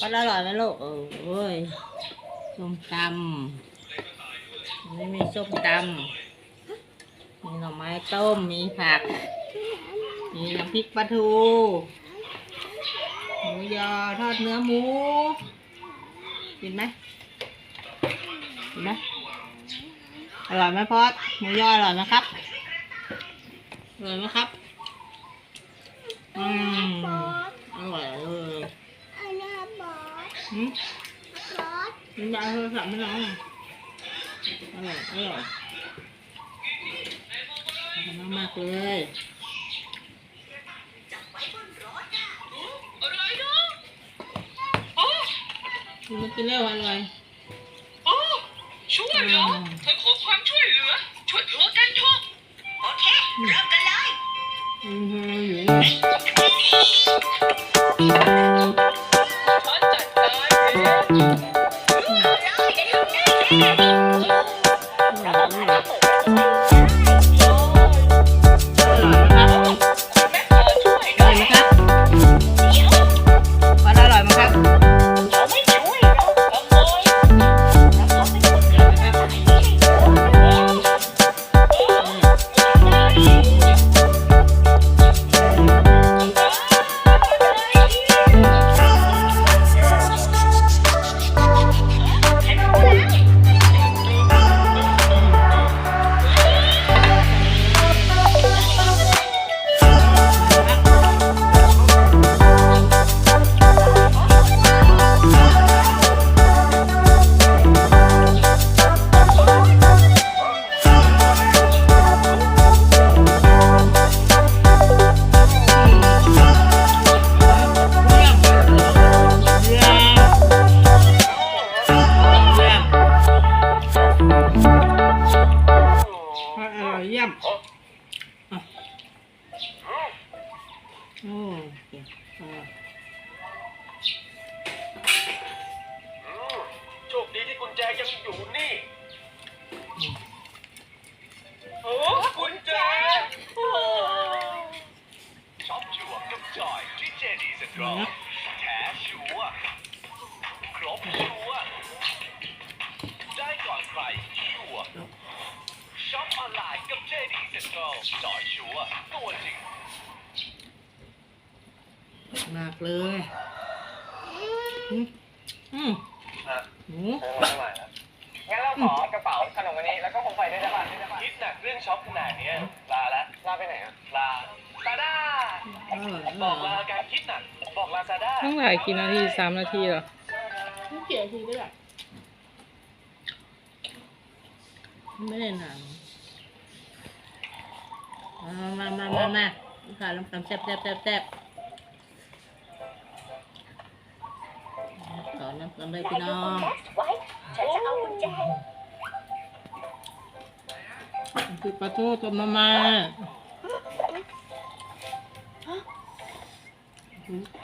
ก็อร่อยไหมลูกเออเว้ยส้มตำนี่มีส้มตำมีหน่อไม้ต้ม มีผัก มีน้ำพริกปลาทู หมูยอทอดเนื้อหมู กินไหมกินไหมอร่อยไหมพอดหมูยออร่อยไหมครับ อร่อยไหมครับ อืมอร่อยเลยอันนี้บ อสอืมบอสมันยาโทรศัพท์ไม่น้องอร่อยอร่อยขอบคุณมากๆเลยอะไรนะอ๋อกินมากินเร็วอร่อยอ๋อช่วยเหรอเธอขอความช่วยเหลือ ช่วยเธอกันเถอะโอเค เริ่มกันเลย อืมอยู่นี่ฉั อร่ อร่อยเยี่ยมอะโอ้เก่งอะโชคดีที่กุญแจยังอยู่นี่โอ้กุญแจโอ้ช็อปชัวร์กับจอยที่เจดีสตรองแท้ชัวร์ครบชัวร์ได้ก่อนใครชัวร์ ช็อปออนไลน์กับเจดีสตรองจอยชัวร์ตัวจริงมากเลยอืมอืมหมูงั้นเราขอกระเป๋าขนมวันนี้แล้วก็คงไปด้วยได้ป่ะคิดหนักเรื่องช็อปขนาดเนี้ยลาละลาไปไหนอะลาซาด้าอร่อยอบร่ออกลายการคิดหนักบอกลาซาด้าต้องถ่ายกี่นาทีสามนาทีเหรอ ไม่เกี่ยวทีก็ได้ ไม่ได้นานมามามามามาค่ะลำตำแซ่บแซ่บแซ่บแซ่บต่อน้ำกันเลยพี่น้องไว้ฉันจะเอากุญแจคือปลาทูต้มน้ำมา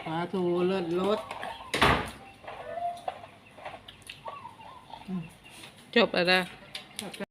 ปลาทูเลิศรสจบแล้วนะขอบใจ